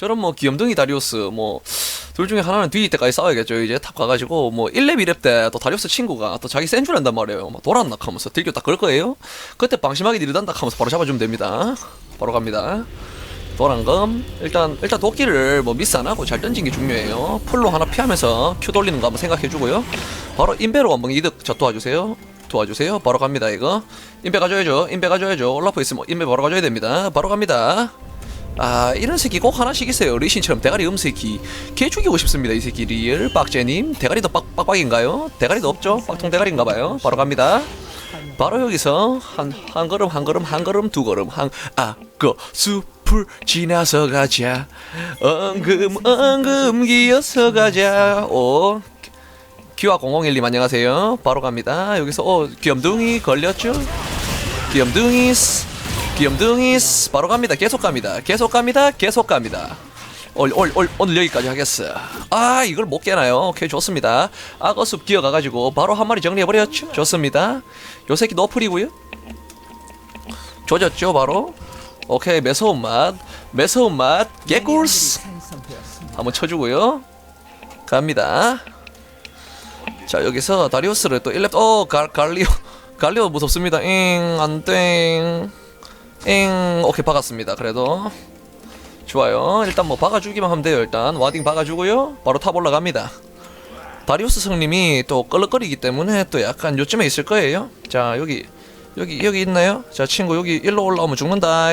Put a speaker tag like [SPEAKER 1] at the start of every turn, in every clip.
[SPEAKER 1] 저런 뭐 귀염둥이 다리우스 뭐 둘 중에 하나는 뒤 때까지 싸워야겠죠. 이제 탑 가가지고 뭐 1렙 2렙 때 또 다리우스 친구가 또 자기 센 줄 안단 말이에요. 막 돌았나 하면서 들교 딱 그럴 거예요. 그때 방심하게 니르단다 하면서 바로 잡아주면 됩니다. 바로 갑니다. 도란검 일단 일단 도끼를 뭐 미스 안 하고 잘 던진 게 중요해요. 풀로 하나 피하면서 큐 돌리는 거 한번 생각해 주고요. 바로 인베로 한번 이득 저 도와주세요. 도와주세요. 바로 갑니다 이거. 인베 가져야죠. 인베 가져야죠. 올라프 있으면 인베 바로 가져야 됩니다. 바로 갑니다 아 이런 새끼 꼭 하나씩 있어요. 리신처럼 대가리 음새끼. 개 죽이고 싶습니다 이 새끼. 리얼 빡제님 대가리도 빡, 빡빡인가요? 대가리도 없죠? 빡통 대가리인가봐요. 바로 갑니다. 바로 여기서 한, 한 걸음 한 걸음 한 걸음 두 걸음 한아그 숲을 지나서 가자. 엉금 엉금 기어서 가자. 오 기와 0012님 안녕하세요. 바로 갑니다. 여기서 어 귀염둥이 걸렸죠? 귀염둥이 귀염둥이 바로 갑니다. 계속 갑니다. 계속 갑니다. 계속 갑니다. 올, 올, 올, 오늘 여기까지 하겠어. 아 이걸 못 깨나요? 오케이 좋습니다. 악어숲 기어가가지고 바로 한 마리 정리해버렸죠? 좋습니다. 요 새끼 노플이고요? 조졌죠 바로? 오케이 매서운 맛. 매서운 맛. 개꿀스. 한번 쳐주고요. 갑니다. 자 여기서 다리우스를 또 1렙 어 갈, 갈리오. 갈리오 무섭습니다. 잉 안땡 잉 오케이 박았습니다. 그래도. 좋아요. 일단 뭐 박아주기만 하면 돼요 일단. 와딩 박아주고요. 바로 탑 올라갑니다. 다리우스 성님이 또 끌럭거리기 때문에 또 약간 요쯤에 있을 거예요. 자 여기 여기 여기 있나요? 자 친구 여기 일로 올라오면 죽는다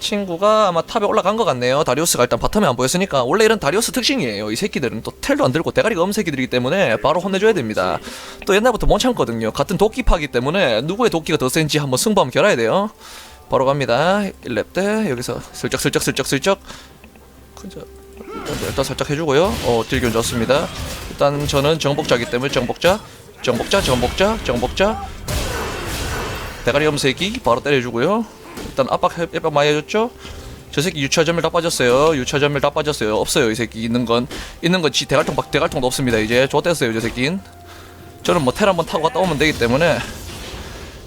[SPEAKER 1] 친구가 아마 탑에 올라간 것 같네요. 다리우스가 일단 바텀에 안 보였으니까 원래 이런 다리우스 특징이에요. 이 새끼들은 또 텔도 안 들고 대가리가 없는 새끼들이기 때문에 바로 혼내줘야 됩니다. 또 옛날부터 못 참거든요. 같은 도끼파기 때문에 누구의 도끼가 더 센지 한번 승부 한번 겨뤄야 돼요. 바로 갑니다. 1렙 때 여기서 슬쩍 슬쩍 슬쩍 슬쩍 그저 일단 살짝 해주고요. 어 딜견 좋습니다. 일단 저는 정복자기 때문에 정복자 정복자 정복자 정복자 대가리 새끼 바로 때려주고요. 일단 압박 해- 압박 많이 해줬죠. 저 새끼 유차 전멸 다 빠졌어요. 유차 전멸 다 빠졌어요. 없어요 이 새끼 있는 건 있는 건지 대갈통 박 대갈통도 없습니다 이제 좆됐어요 저 새끼는. 저는 뭐 텔 한번 타고 갔다 오면 되기 때문에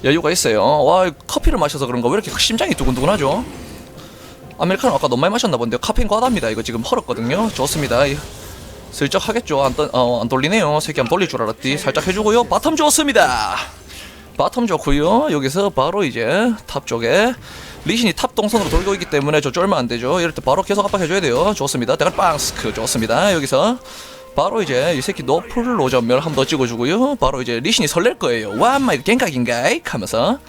[SPEAKER 1] 여유가 있어요. 와 커피를 마셔서 그런가 왜 이렇게 심장이 두근두근하죠? 아메리카노 아까 너무 많이 마셨나 본데요. 카페인 과다입니다. 이거 지금 헐었거든요. 좋습니다. 이- 슬쩍 하겠죠. 안, 떠, 어, 안 돌리네요. 새끼 한번 돌릴 줄 알았디. 살짝 해주고요. 바텀 좋습니다. 바텀 좋고요. 여기서 바로 이제 탑 쪽에 리신이 탑 동선으로 돌고 있기 때문에 저 쫄면 안 되죠. 이럴 때 바로 계속 압박해줘야 돼요. 좋습니다. 대가 빵스크 좋습니다. 여기서 바로 이제 이 새끼 노플로 전멸 한 번 더 찍어주고요. 바로 이제 리신이 설렐 거예요. 와, 엄마 이거 갱각인가이? 하면서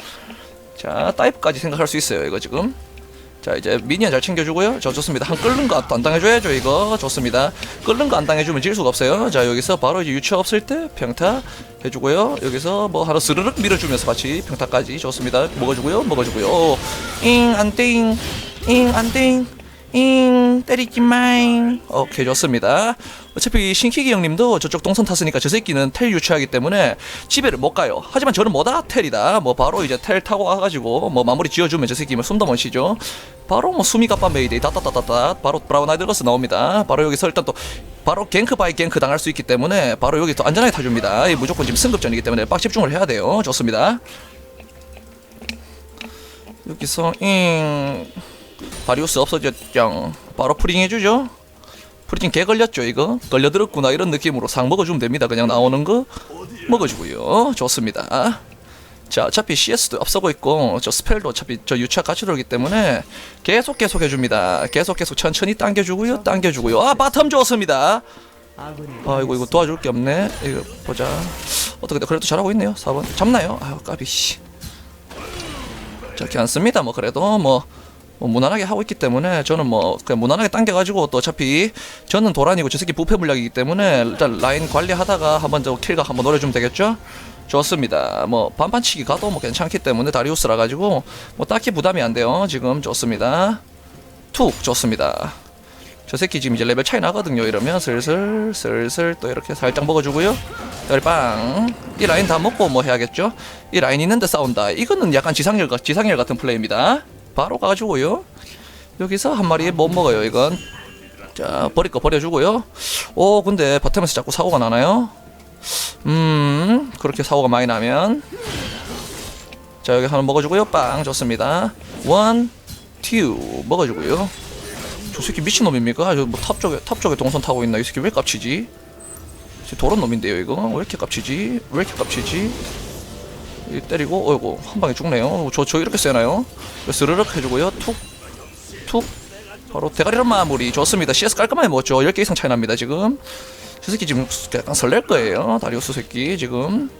[SPEAKER 1] 자 다이브까지 생각할 수 있어요. 이거 지금. 자 이제 미니언 잘 챙겨주고요. 저 좋습니다. 한 끓는 거 안 당해줘야죠 이거. 좋습니다. 끓는 거 안 당해주면 질 수가 없어요. 자 여기서 바로 이제 유추 없을 때 평타 해주고요. 여기서 뭐 하나 스르륵 밀어주면서 같이 평타까지 좋습니다. 먹어주고요 먹어주고요. 잉 안띵 잉. 안띵 잉 때리지 마잉. 오케이 좋습니다 어차피 신키기 형님도 저쪽 동선 탔으니까 저 새끼는 텔 유치하기 때문에 집에를 못 가요. 하지만 저는 뭐다 텔이다. 뭐 바로 이제 텔 타고 가가지고 뭐 마무리 지어주면 저 새끼면 숨도 못 쉬죠. 바로 뭐 수미 갑바 메이데이 다다다다다 바로 브라운 아이드 러스 나옵니다. 바로 여기서 일단 또 바로 갱크 바이 갱크 당할 수 있기 때문에 바로 여기 또 안전하게 타줍니다. 이 무조건 지금 승급전이기 때문에 빡 집중을 해야 돼요. 좋습니다. 여기서 잉. 다리우스 없어졌죠. 바로 프링 해주죠. 프링 개 걸렸죠 이거. 걸려들었구나 이런 느낌으로 상 먹어주면 됩니다. 그냥 나오는 거 먹어주고요. 좋습니다. 자 어차피 CS도 앞서고 있고 저 스펠도 어차피 저 유차 같이 돌기 때문에 계속 계속 해줍니다. 계속 계속 천천히 당겨주고요. 당겨주고요. 아 바텀 좋습니다. 아이고 이거 도와줄 게 없네. 이거 보자. 어떻게 돼? 그래도 잘하고 있네요. 4번 잡나요? 아유 까비 씨. 자 괜찮습니다. 뭐 그래도 뭐, 뭐 무난하게 하고 있기 때문에 저는 뭐 그냥 무난하게 당겨가지고 또 어차피 저는 도란이고 저 새끼 부패 물약이기 때문에 일단 라인 관리하다가 한번 저 킬각 한번 노려주면 되겠죠? 좋습니다. 뭐 반반치기 가도 뭐 괜찮기 때문에 다리우스라 가지고 뭐 딱히 부담이 안 돼요. 지금 좋습니다. 툭 좋습니다. 저 새끼 지금 이제 레벨 차이 나거든요. 이러면 슬슬 슬슬 또 이렇게 살짝 먹어주고요. 여기 빵. 이 라인 다 먹고 뭐 해야겠죠? 이 라인 있는데 싸운다. 이거는 약간 지상렬 같- 지상렬 같은 플레이입니다. 바로 가가지고요. 여기서 한 마리 못 먹어요. 이건 자 버릴 거 버려주고요. 오 근데 바텀에서 자꾸 사고가 나나요? 음 그렇게 사고가 많이 나면 자 여기 하나 먹어주고요. 빵 좋습니다. 원, 투 먹어주고요. 저 새끼 미친놈입니까? 저 뭐탑 쪽에 탑 쪽에 동선 타고 있나? 이 새끼 왜 깝치지? 저 도런 놈인데요 이거 왜 이렇게 깝치지? 왜 이렇게 깝치지? 이 때리고 어이구 한 방에 죽네요. 저저 이렇게 세나요? 스르륵 해주고요. 툭 툭. 바로 대가리란 마무리 좋습니다. CS 깔끔하게 먹었죠. 10개 이상 차이 납니다 지금. 저 새끼 지금 약간 설렐 거예요. 다리우스 새끼 지금.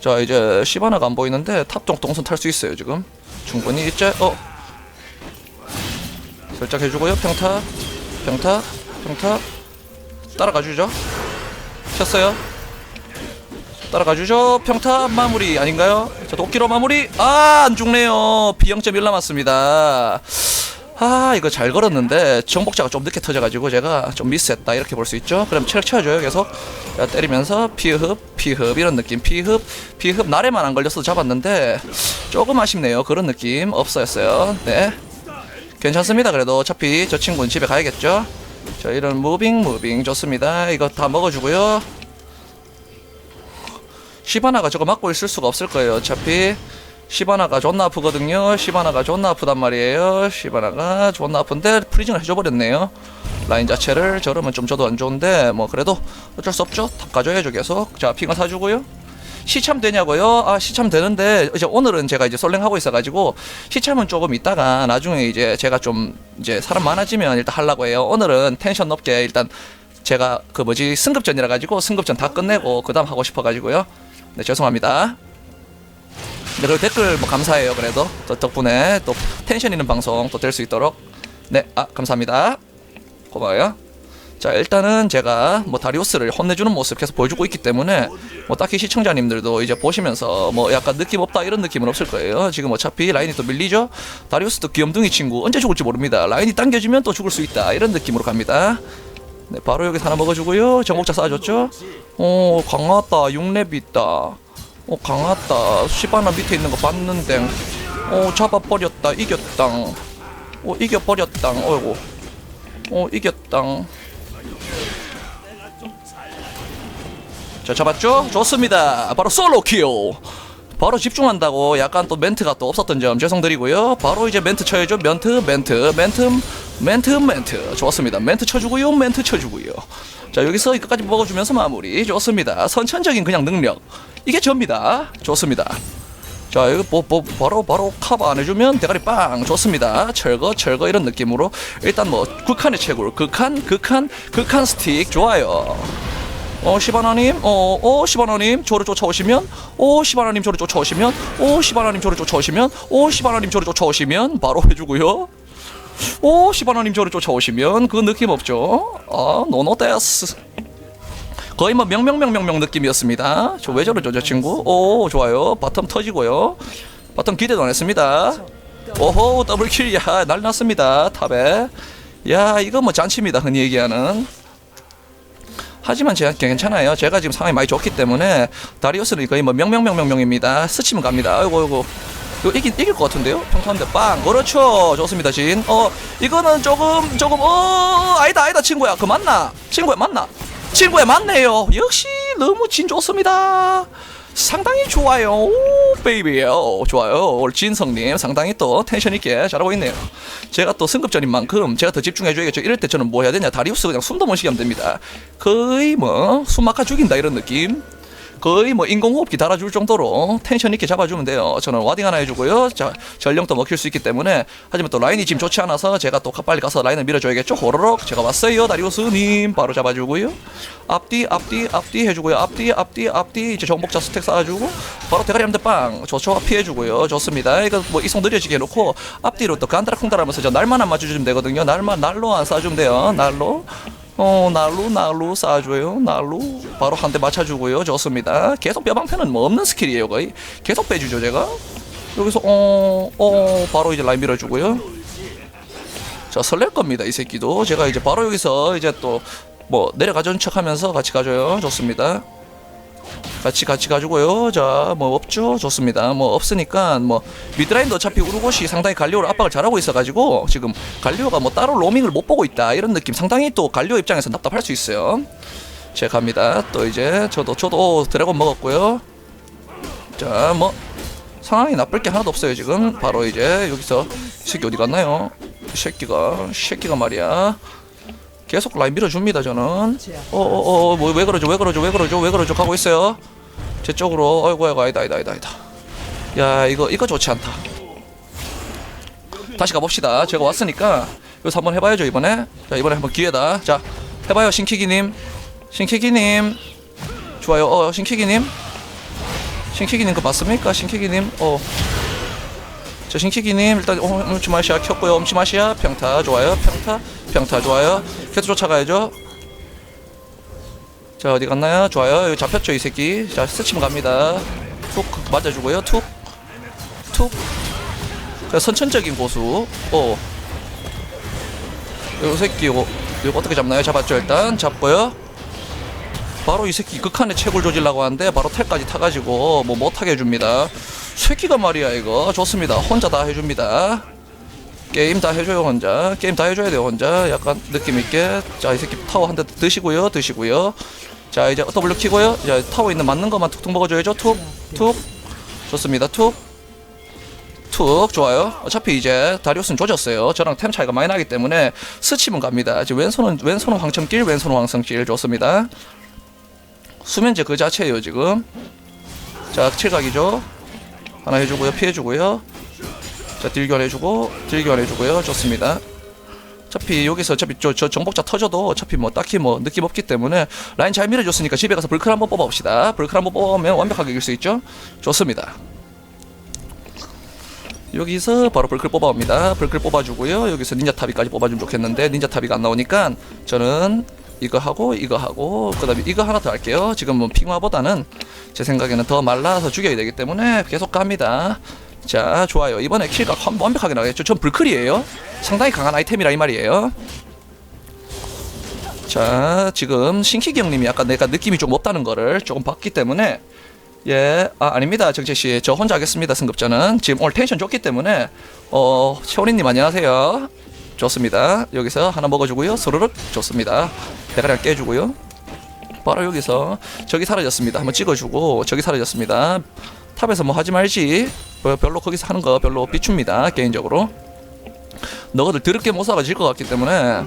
[SPEAKER 1] 자 이제 시바나가 안 보이는데 탑쪽 동선 탈 수 있어요 지금. 충분히 이제 어 살짝 해주고요. 평타, 평타, 평타. 따라가주죠. 쳤어요. 따라가 주죠. 평타 마무리 아닌가요? 자, 도끼로 마무리. 아, 안 죽네요. B0.1 남았습니다. 아, 이거 잘 걸었는데 정복자가 좀 늦게 터져 가지고 제가 좀 미스했다 이렇게 볼 수 있죠. 그럼 체력 채워 줘요. 계속 자, 때리면서 피흡, 피흡 이런 느낌. 피흡, 피흡 날에만 안 걸렸어도 잡았는데 조금 아쉽네요. 그런 느낌 없어였어요. 네. 괜찮습니다. 그래도 어차피 저 친구는 집에 가야겠죠. 자, 이런 무빙 무빙 좋습니다. 이거 다 먹어 주고요. 시바나가 저거 막고 있을 수가 없을 거예요. 어차피 시바나가 존나 아프거든요. 시바나가 존나 아프단 말이에요. 시바나가 존나 아픈데 프리징을 해줘버렸네요. 라인 자체를 저러면 좀 저도 안 좋은데 뭐 그래도 어쩔 수 없죠. 탑 가져야죠 계속. 자 핑을 사주고요. 시참 되냐고요? 아 시참 되는데 이제 오늘은 제가 이제 솔랭 하고 있어가지고 시참은 조금 있다가 나중에 이제 제가 좀 이제 사람 많아지면 일단 하려고 해요. 오늘은 텐션 높게 일단 제가 그 뭐지 승급전이라 가지고 승급전 다 끝내고 그 다음 하고 싶어 가지고요. 네 죄송합니다. 네 그리고 댓글 뭐 감사해요 그래도 또 덕분에 또 텐션 있는 방송 또 될 수 있도록 네 아 감사합니다. 고마워요. 자 일단은 제가 뭐 다리우스를 혼내주는 모습 계속 보여주고 있기 때문에 뭐 딱히 시청자님들도 이제 보시면서 뭐 약간 느낌 없다 이런 느낌은 없을 거예요 지금 어차피 라인이 또 밀리죠 다리우스도 귀염둥이 친구 언제 죽을지 모릅니다 라인이 당겨지면 또 죽을 수 있다 이런 느낌으로 갑니다 네 바로 여기 하나 먹어주고요. 정복자 쏴줬죠? 어 강하다. 6렙 있다. 어 강하다. 시바나 밑에 있는 거 봤는데. 어 잡아버렸다. 이겼당. 어 이겨버렸당. 어이구. 어 이겼당. 자 잡았죠? 좋습니다. 바로 솔로 킬 바로 집중한다고 약간 또 멘트가 또 없었던 점 죄송드리고요. 바로 이제 멘트 쳐야죠. 멘트 멘트 멘트 멘트 멘트. 좋습니다. 멘트 쳐주고요 멘트 쳐주고요. 자 여기서 이것까지 먹어주면서 마무리. 좋습니다. 선천적인 그냥 능력. 이게 접니다. 좋습니다. 자 이거 뭐, 뭐 바로 바로 커버 안 해주면 대가리 빵. 좋습니다. 철거 철거 이런 느낌으로. 일단 뭐 극한의 채굴. 극한 극한 극한 스틱. 좋아요. 어 시바나님? 어어 시바나님? 저를 쫓아오시면? 오 시바나님 저를 쫓아오시면? 오 시바나님 저를 쫓아오시면? 오 시바나님 저를 쫓아오시면? 바로 해주고요 오 시바나님 저를 쫓아오시면 그 느낌 없죠? 아 노노데스. 거의 뭐 명명명명명 느낌이었습니다. 저 왜 저러죠 저 친구? 오 좋아요. 바텀 터지고요. 바텀 기대도 안 했습니다. 오호 더블킬. 야 날났습니다. 탑에. 야 이거 뭐 잔치입니다 흔히 얘기하는. 하지만 제가 괜찮아요. 제가 지금 상황이 많이 좋기 때문에 다리우스는 거의 뭐 명명명명명입니다. 스치면 갑니다. 아이고 아이고. 이거 이기, 이길 것 같은데요? 평타인데 빵! 그렇죠! 좋습니다 진 어 이거는 조금 조금 어 아니다 아니다 친구야. 그 맞나? 친구야 맞나? 친구야 맞네요. 역시 너무 진 좋습니다. 상당히 좋아요. 오 베이비요 좋아요. 오늘 진성님 상당히 또 텐션 있게 잘하고 있네요. 제가 또 승급전인 만큼 제가 더 집중해줘야겠죠. 이럴 때 저는 뭐 해야 되냐? 다리우스 그냥 숨도 못 쉬게 하면 됩니다. 거의 뭐 숨 막아 죽인다 이런 느낌 거의 뭐 인공호흡기 달아줄 정도로 텐션 있게 잡아주면 돼요. 저는 와딩 하나 해주고요. 자, 전령도 먹힐 수 있기 때문에 하지만 또 라인이 지금 좋지 않아서 제가 또 빨리 가서 라인을 밀어줘야겠죠. 호로록 제가 왔어요. 다리오스님 바로 잡아주고요. 앞뒤 앞뒤 앞뒤 해주고요. 앞뒤 앞뒤 앞뒤 이제 정복자 스택 쌓아주고 바로 대가리 한대 빵. 좋죠. 피해주고요. 좋습니다. 이거 뭐 이성 느려지게 해놓고 앞뒤로 또 간다라쿵다라면서 저 날만 안 맞춰주면 되거든요. 날만 날로 안 쏴주면 돼요. 날로. 어 날로 날로 쏴줘요. 날로 바로 한 대 맞춰주고요. 좋습니다. 계속 뼈방패는 뭐 없는 스킬이에요 거의. 계속 빼주죠 제가. 여기서 어 어, 바로 이제 라인 밀어주고요. 자 설렐 겁니다 이 새끼도. 제가 이제 바로 여기서 이제 또 뭐 내려가준 척하면서 같이 가줘요. 좋습니다 같이 같이 가지고요. 자, 뭐 없죠? 좋습니다. 뭐 없으니까 뭐 미드라인도 어차피 우르고시 상당히 갈리오를 압박을 잘하고 있어가지고 지금 갈리오가 뭐 따로 로밍을 못 보고 있다 이런 느낌 상당히 또 갈리오 입장에서 답답할 수 있어요. 제가 갑니다. 또 이제 저도 저도 드래곤 먹었고요. 자, 뭐 상황이 나쁠 게 하나도 없어요 지금. 바로 이제 여기서 이 새끼 어디 갔나요? 이 새끼가 이 새끼가 말이야 계속 라인 밀어줍니다 저는. 어어어 뭐왜 그러죠 왜 그러죠 왜 그러죠 왜 그러죠? 가고 있어요. 제 쪽으로. 아이고 아이고 아니다 아니다 아니다 아니다. 야 이거 이거 좋지 않다. 다시 가봅시다. 제가 왔으니까 여기서 한번 해봐야죠 이번에. 자 이번에 한번 기회다. 자 해봐요 신키기님. 신키기님. 좋아요. 어 신키기님. 신키기님 그 맞습니까? 신키기님? 어. 자, 신키기님 일단 어, 엄치마시아 켰고요. 엄치마시아. 평타 좋아요. 평타 평타 좋아요. 계속 쫓아가야죠. 자 어디 갔나요? 좋아요. 여기 잡혔죠 이 새끼. 자 스치면 갑니다. 툭 맞아주고요. 툭 툭. 자 선천적인 고수. 어. 요 새끼 이거 이거 어떻게 잡나요? 잡았죠 일단 잡고요. 바로 이 새끼 극한의 채굴 조질라고 하는데 바로 텔까지 타가지고 뭐 못하게 해줍니다. 새끼가 말이야 이거 좋습니다. 혼자 다 해줍니다. 게임 다 해줘요 혼자. 게임 다 해줘야 돼요 혼자. 약간 느낌 있게. 자 이 새끼 타워 한 대 드시고요, 드시고요. 자 이제 W 키고요. 자 타워 있는 맞는 것만 툭툭 먹어줘야죠. 툭, 툭. 좋습니다. 툭. 툭 좋아요. 어차피 이제 다리우스는 조졌어요. 저랑 템 차이가 많이 나기 때문에 스치면 갑니다. 이제 왼손은 왼손은 황천길, 왼손은 황성길 좋습니다. 수면제 그 자체예요 지금. 자 칠각이죠. 하나 해주고요, 피해주고요. 자 딜교환 해주고 딜교환 해주고요. 좋습니다. 어차피 여기서 어차피 저, 저 정복자 터져도 어차피 뭐 딱히 뭐 느낌 없기 때문에 라인 잘 밀어줬으니까 집에 가서 불클 한번 뽑아봅시다. 불클 한번 뽑아보면 완벽하게 이길 수 있죠. 좋습니다. 여기서 바로 불클 뽑아옵니다. 불클 뽑아주고요. 여기서 닌자 타비까지 뽑아주면 좋겠는데 닌자 타비가 안 나오니까 저는 이거 하고 이거 하고 그 다음에 이거 하나 더 할게요. 지금 뭐 핑화보다는 제 생각에는 더 말라서 죽여야 되기 때문에 계속 갑니다. 자 좋아요. 이번에 완- 완벽하게 나가겠죠. 전 불클이에요. 상당히 강한 아이템이라 이 말이에요. 자 지금 신키기 형님이 약간 내가 느낌이 좀 없다는 거를 조금 봤기 때문에 예, 아, 아닙니다. 정채씨. 저 혼자 하겠습니다. 승급자는. 지금 오늘 텐션 좋기 때문에, 어, 채원이님 안녕하세요. 좋습니다. 여기서 하나 먹어주고요. 소르륵 좋습니다. 대가리를 깨주고요. 바로 여기서 저기 사라졌습니다. 한번 찍어주고 저기 사라졌습니다. 탑에서 뭐 하지 말지. 뭐 별로 거기서 하는 거 별로 비춥니다. 개인적으로. 너희들 드럽게 못 사가 질 것 같기 때문에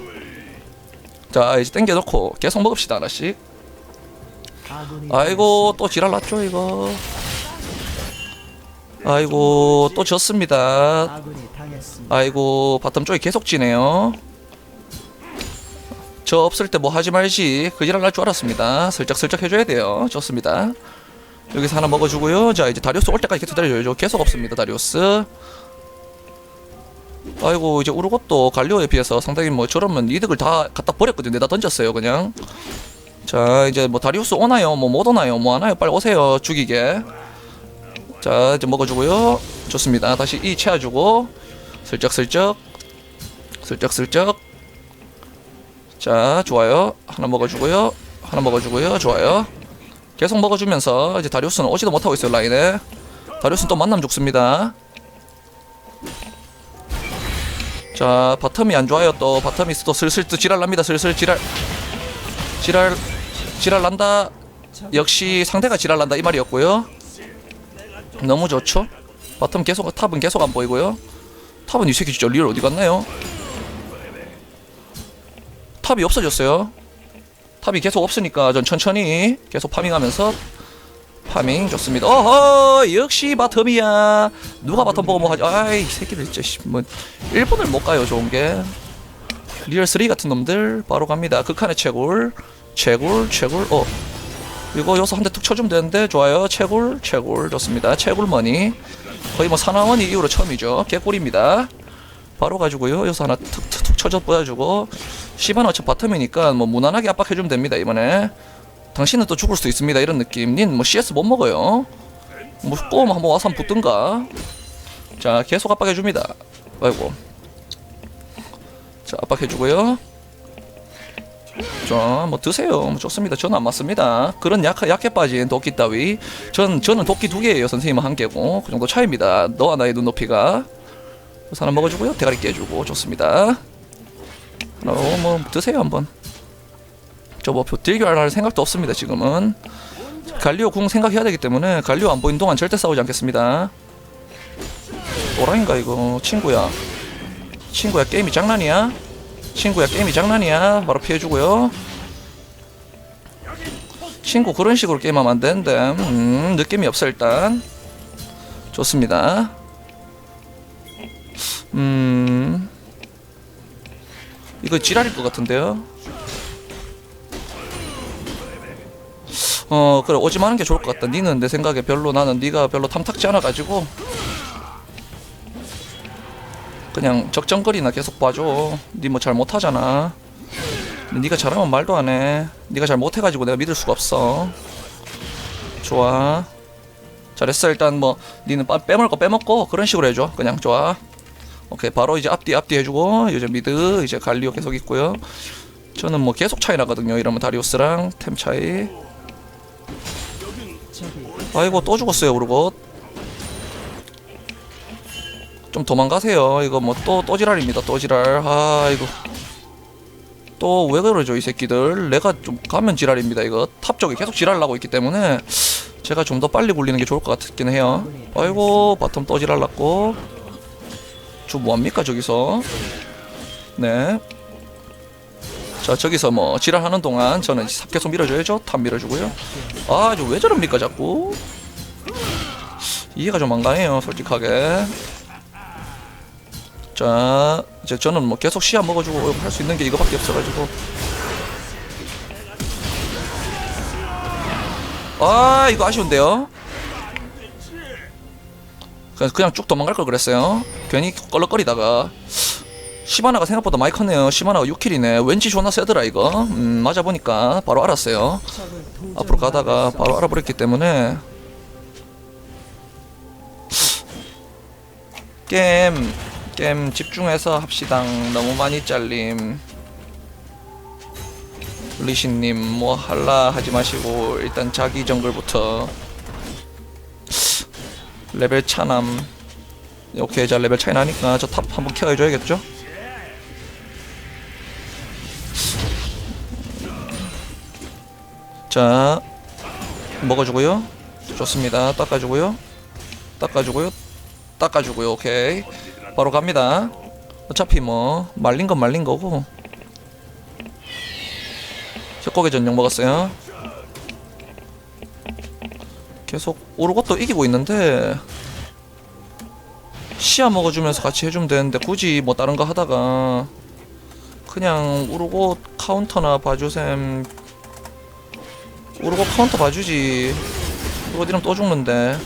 [SPEAKER 1] 자 이제 땡겨놓고 계속 먹읍시다 하나씩. 아이고 또 지랄 났죠 이거. 아이고 또 졌습니다. 아이고 바텀 쪽이 계속 지네요. 저 없을 때 뭐 하지 말지 그 지랄 날 줄 알았습니다. 슬쩍슬쩍 해줘야 돼요. 좋습니다. 여기서 하나 먹어주고요. 자 이제 다리우스 올 때까지 계속 기다려줘야죠. 계속 없습니다 다리우스. 아이고 이제 우르고또 갈리오에 비해서 상당히 뭐 저러면 이득을 다 갖다 버렸거든요. 내다 던졌어요 그냥. 자 이제 뭐 다리우스 오나요? 뭐 못 오나요? 뭐 하나요? 빨리 오세요 죽이게. 자 이제 먹어주고요. 좋습니다. 다시 이 채워주고 슬쩍슬쩍 슬쩍슬쩍 자 좋아요 하나 먹어주고요 하나 먹어주고요 좋아요 계속 먹어주면서 이제 다리우스는 오지도 못하고 있어요 라인에. 다리우스는 또 만남 죽습니다. 자 바텀이 안 좋아요. 또 바텀이 또 슬슬 또 지랄 납니다. 슬슬 지랄. 지랄 지랄 난다. 역시 상대가 지랄 난다. 이 말이었고요. 너무 좋죠? 바텀 계속 탑은 계속 안 보이고요. 탑은 이 새끼 진짜 리얼 어디 갔나요? 탑이 없어졌어요. 탑이 계속 없으니까 전 천천히 계속 파밍하면서 파밍 좋습니다. 어허 역시 바텀이야. 누가 바텀 보고 뭐 하지? 아이 이 새끼들 진짜 씨, 뭐 일본을 못 가요 좋은 게. 리얼 3 같은 놈들 바로 갑니다. 극한의 채굴 채굴 채굴 어 이거 여기서 한 대 툭 쳐주면 되는데 좋아요 채굴 채굴 좋습니다 채굴머니 거의 뭐 사나원이 이후로 처음이죠 개꿀입니다 바로 가지고요 여기서 하나 툭툭툭 쳐줘 보여주고 시바는 어차피 바텀이니까 뭐 무난하게 압박해주면 됩니다 이번에. 당신은 또 죽을 수도 있습니다 이런 느낌 닌 뭐 CS 못 먹어요. 뭐 꼬움 한번 와서 한번 붙든가. 자 계속 압박해줍니다. 아이고. 자 압박해주고요. 자뭐 드세요. 뭐 좋습니다. 저는 안 맞습니다. 그런 약, 약해 빠진 도끼 따위. 전, 저는 도끼 두 개예요 선생님은 한 개고. 그 정도 차이입니다. 너와 나의 눈높이가. 그래서 하나 먹어주고요. 대가리 깨주고. 좋습니다 어, 뭐 드세요 한번. 저 뭐 딜교할 할 생각도 없습니다 지금은. 갈리오 궁 생각해야 되기 때문에 갈리오 안 보인 동안 절대 싸우지 않겠습니다. 오랑인가 이거? 친구야. 친구야 게임이 장난이야? 친구야 게임이 장난이야? 바로 피해주고요. 친구 그런 식으로 게임하면 안 되는데 음, 느낌이 없어 일단. 좋습니다. 음 이거 지랄일 것 같은데요? 어 그래 오지 마는 게 좋을 것 같다. 니는 내 생각에 별로 나는 니가 별로 탐탁지 않아 가지고 그냥 적정거리나 계속 봐줘. 니 뭐 잘 못하잖아. 니가 잘하면 말도 안해. 니가 잘 못해가지고 내가 믿을 수가 없어. 좋아. 잘했어. 일단 뭐 니는 빠- 빼먹을 거 빼먹고 그런 식으로 해줘. 그냥 좋아 오케이 바로 이제 앞뒤 앞뒤 해주고 이제 미드 이제 갈리오 계속 있고요. 저는 뭐 계속 차이 나거든요. 이러면 다리우스랑 템 차이. 아이고 또 죽었어요 우르곳 좀 도망가세요. 이거 뭐 또 또 지랄입니다 또 지랄. 아 이거 또왜 그러죠 이 새끼들? 내가 좀 가면 지랄입니다 이거. 탑 쪽에 계속 지랄나고 있기 때문에 제가 좀 더 빨리 굴리는 게 좋을 것 같긴 해요. 아이고 바텀 또 지랄났고 저 뭐합니까 저기서? 네. 자 저기서 뭐 지랄하는 동안 저는 삽 계속 밀어줘야죠. 탑 밀어주고요. 아 저 왜 저럽니까 자꾸? 이해가 좀 안 가네요 솔직하게. 자 이제 저는 뭐 계속 시야 먹어주고 할 수 있는 게 이거밖에 없어가지고. 아 이거 아쉬운데요 그냥, 쭉 도망갈 걸 그랬어요. 괜히 껄렁거리다가. 시바나가 생각보다 많이 컸네요. 시바나가 6킬이네. 왠지 존나 세더라 이거. 음 맞아 보니까 바로 알았어요. 앞으로 가다가 바로 알아버렸기 때문에. 게임 게임 집중해서 합시다. 너무 많이 잘림. 리신님 뭐 할라 하지 마시고 일단 자기 정글부터 레벨 차남. 오케이 자 레벨 차이 나니까 저 탑 한번 케어해줘야겠죠? 자 먹어주고요. 좋습니다. 닦아주고요. 닦아주고요. 닦아주고요. 오케이. 바로 갑니다. 어차피 뭐 말린 건 말린 거고. 젖고개 전용 먹었어요 계속 오르고도 이기고 있는데 시야 먹어주면서 같이 해주면 되는데 굳이 뭐 다른 거 하다가 그냥 우르고 카운터나 봐주셈. 우르고 카운터 봐주지. 우르고 이러면 또 죽는데.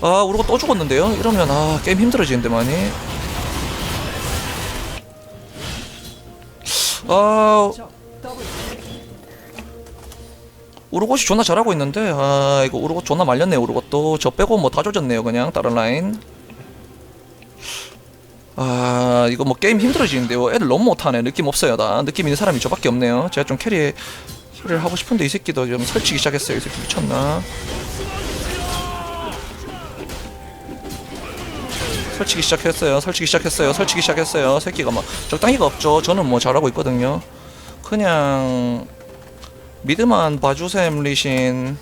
[SPEAKER 1] 아 우르고 또 죽었는데요? 이러면 아 게임 힘들어지는데 많이 아 우르곳이 존나 잘하고 있는데 아 이거 우르곳 존나 말렸네요 우르곳도 저 빼고 뭐 다 조졌네요 그냥 다른 라인. 아 이거 뭐 게임 힘들어지는데요. 애들 너무 못하네 느낌 없어요 나 느낌 있는 사람이 저밖에 없네요. 제가 좀 캐리 캐리를 하고 싶은데 이 새끼도 좀 설치기 시작했어요. 이 새끼 미쳤나 설치기 시작했어요. 설치기 시작했어요. 설치기 시작했어요. 새끼가 막 적당히가 없죠. 저는 뭐 잘하고 있거든요. 그냥 미드만 봐주셈 리신.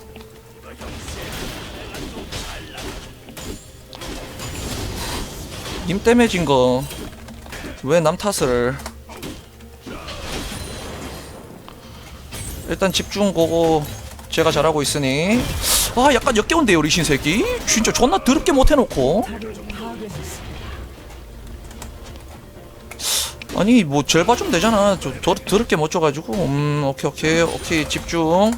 [SPEAKER 1] 님 때문에 진 거. 왜 남 탓을? 일단 집중 고고 제가 잘하고 있으니. 아 약간 역겨운데요 리신 새끼. 진짜 존나 더럽게 못해놓고 아니 뭐젤 봐주면 되잖아. 저, 저 더럽게 못 줘가지고. 음 오케이 오케이. 오케이 집중.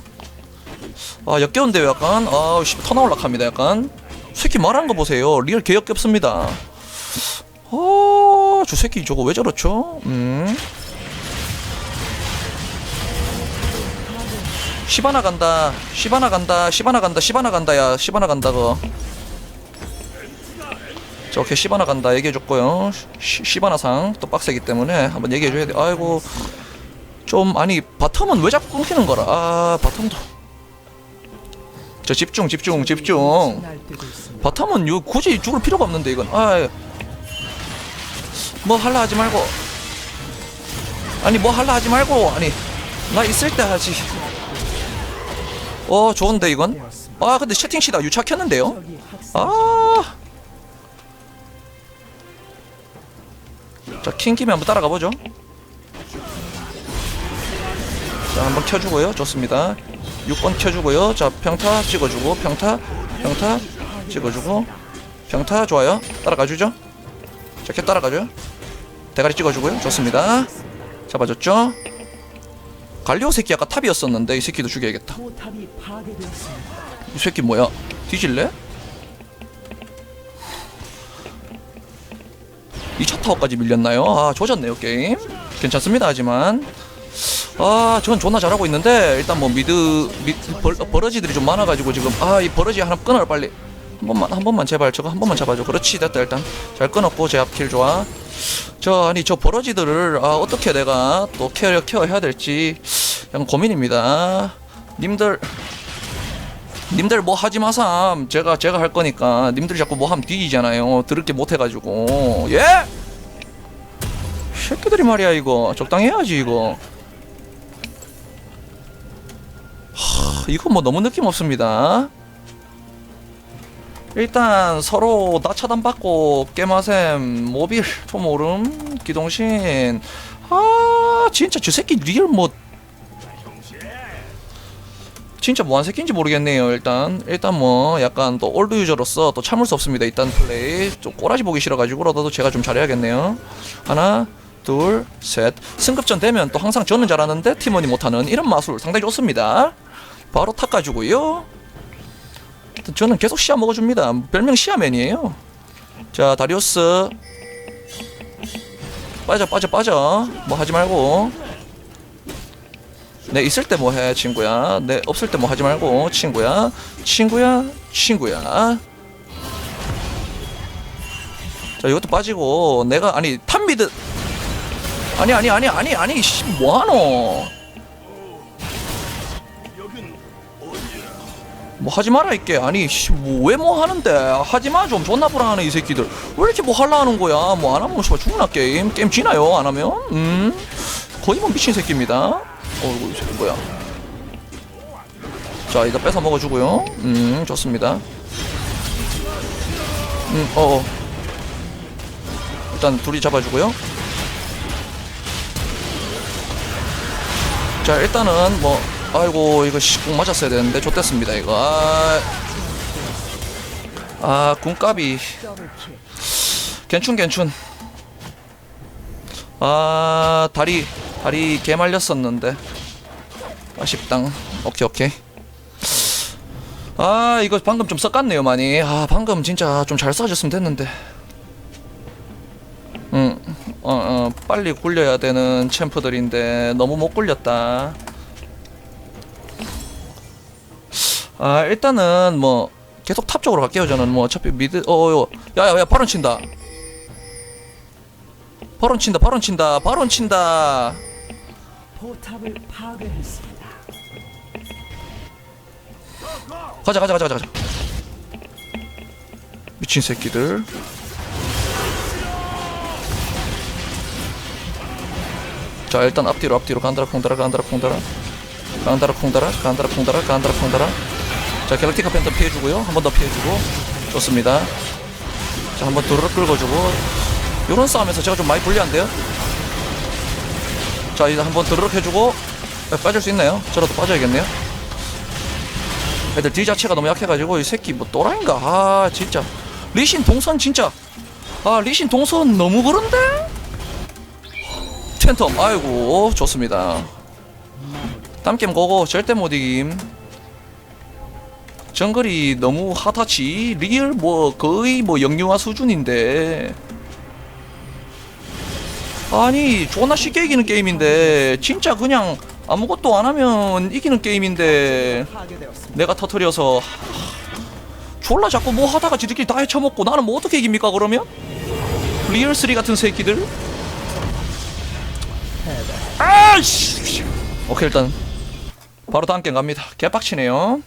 [SPEAKER 1] 아 역겨운데요 약간. 아씨 터나올락합니다 약간. 새끼 말하는 거 보세요. 리얼 개역겹습니다. 어저 새끼 저거 왜 저렇죠? 음. 시바나 간다. 시바나 간다. 시바나 간다. 시바나 간다 야. 시바나 간다 그 오케이 시바나 간다 얘기해줬고요. 시, 시바나상 또 빡세기 때문에 한번 얘기해줘야 돼. 아이고 좀 아니 바텀은 왜 자꾸 끊기는 거라? 아 바텀도. 저 집중 집중 집중. 바텀은 요 굳이 죽을 필요가 없는데 이건. 아뭐 할라 하지 말고. 아니 뭐 할라 하지 말고. 아니 나 있을 때 하지. 어 좋은데 이건? 아 근데 채팅시다 유착했는데요? 아. 자, 킹김에 한번 따라가 보죠. 자, 한번 켜주고요. 좋습니다. 6번 켜주고요. 자, 평타 찍어주고, 평타, 평타 찍어주고, 평타 좋아요. 따라가 주죠. 자, 켜 따라가죠. 대가리 찍어주고요. 좋습니다. 잡아줬죠. 갈리오 새끼 아까 탑이었었는데 이 새끼도 죽여야겠다.
[SPEAKER 2] 이
[SPEAKER 1] 새끼 뭐야? 뒤질래? 2차 타워까지 밀렸나요? 아 조졌네요 게임. 괜찮습니다 하지만. 아 저건 존나 잘하고 있는데 일단 뭐 미드 미, 벌, 버러지들이 좀 많아가지고 지금 아 이 버러지 하나 끊어라 빨리. 한 번만 한 번만 제발 저거 한 번만 잡아줘. 그렇지 됐다 일단. 잘 끊었고 제 앞킬 좋아. 저 아니 저 버러지들을 아 어떻게 내가 또 케어 케어 해야 될지 약간 고민입니다. 님들 님들 뭐 하지 마삼. 제가 제가 할 거니까 님들이 자꾸 뭐 하면 뒤지잖아요. 들을 게 못해가지고. 예? 새끼들이 말이야 이거. 적당히 해야지 이거. 하 이거 뭐 너무 느낌 없습니다. 일단 서로 나 차단받고 깨마셈 모빌 초모름 기동신. 아 진짜 저 새끼 리얼 뭐 진짜 뭐한 새끼인지 모르겠네요. 일단 일단 뭐 약간 또 올드 유저로서 또 참을 수 없습니다. 일단 플레이 좀 꼬라지 보기 싫어가지고라도 제가 좀 잘해야겠네요. 하나, 둘, 셋. 승급전 되면 또 항상 저는 잘하는데 팀원이 못하는 이런 마술 상당히 좋습니다. 바로 탁 가지고요. 일단 저는 계속 시야 먹어줍니다. 별명 시야맨이에요. 자 다리오스 빠져 빠져 빠져 뭐 하지 말고 내 있을 때 뭐 해 친구야? 내 없을 때 뭐 하지 말고 친구야? 친구야? 친구야? 자 이것도 빠지고 내가 아니 탑미드. 아니 아니 아니 아니 아니 씨 뭐하노? 뭐 하지 마라 이게 아니 왜뭐 하는데? 하지 마좀 존나 불안하네 이 새끼들. 왜 이렇게 뭐 할라 하는 거야? 뭐 안 하면 씨발 죽나 게임? 게임 지나요 안 하면? 음? 거의 뭐 미친 새끼입니다 어이구 이 새끼 뭐야? 자 이거 뺏어 먹어주고요. 음 좋습니다. 음 어어. 일단 둘이 잡아주고요. 자 일단은 뭐 아이고 이거 꼭 맞았어야 되는데 좋댔습니다 이거. 아, 아 군값이. 괜춘 괜춘. 아 다리 다리 개 말렸었는데 아쉽당. 오케이 오케이. 아 이거 방금 좀 섞었네요 많이. 아 방금 진짜 좀잘 쏴줬으면 됐는데. 응어어 어, 빨리 굴려야 되는 챔프들인데 너무 못 굴렸다. 아 일단은 뭐 계속 탑 쪽으로 갈게요 저는. 뭐 어차피 미드 어어. 야야야 발언 친다. 발언 친다 발언 친다 발언 친다.
[SPEAKER 2] 포탑을 파괴했습니다.
[SPEAKER 1] 가자 가자 가자 가자. 미친 새끼들. 자 일단 앞뒤로 앞뒤로. 간다라 콩다라 간다라 콩다라. 간다라 콩다라 간다라 콩다라 간다라 콩다라. 자 갤럭티카 팬더 피해주고요. 한 번 더 피해주고. 좋습니다. 자 한 번 도르륵 긁어주고. 요런 싸움에서 제가 좀 많이 불리한데요? 자 이제 한 번 도르륵 해주고. 야, 빠질 수 있나요? 저라도 빠져야겠네요 애들 딜 자체가 너무 약해가지고 이 새끼 뭐 또라인가? 아 진짜. 리신 동선 진짜. 아 리신 동선 너무 그런데? 팬텀 아이고 좋습니다. 땀겜 고고 절대 못 이김. 정글이 너무 핫하치 리얼 뭐 거의 뭐 영유아 수준인데. 아니 존나 쉽게 이기는 게임인데 진짜 그냥 아무것도 안 하면 이기는 게임인데. 내가 터트려서 졸라 자꾸 뭐 하다가 지들끼리 다 헤쳐먹고 나는 뭐 어떻게 이깁니까 그러면? 리얼 3 같은 새끼들? 아이씨 오케이 일단 바로 다음 게임 갑니다 개빡치네요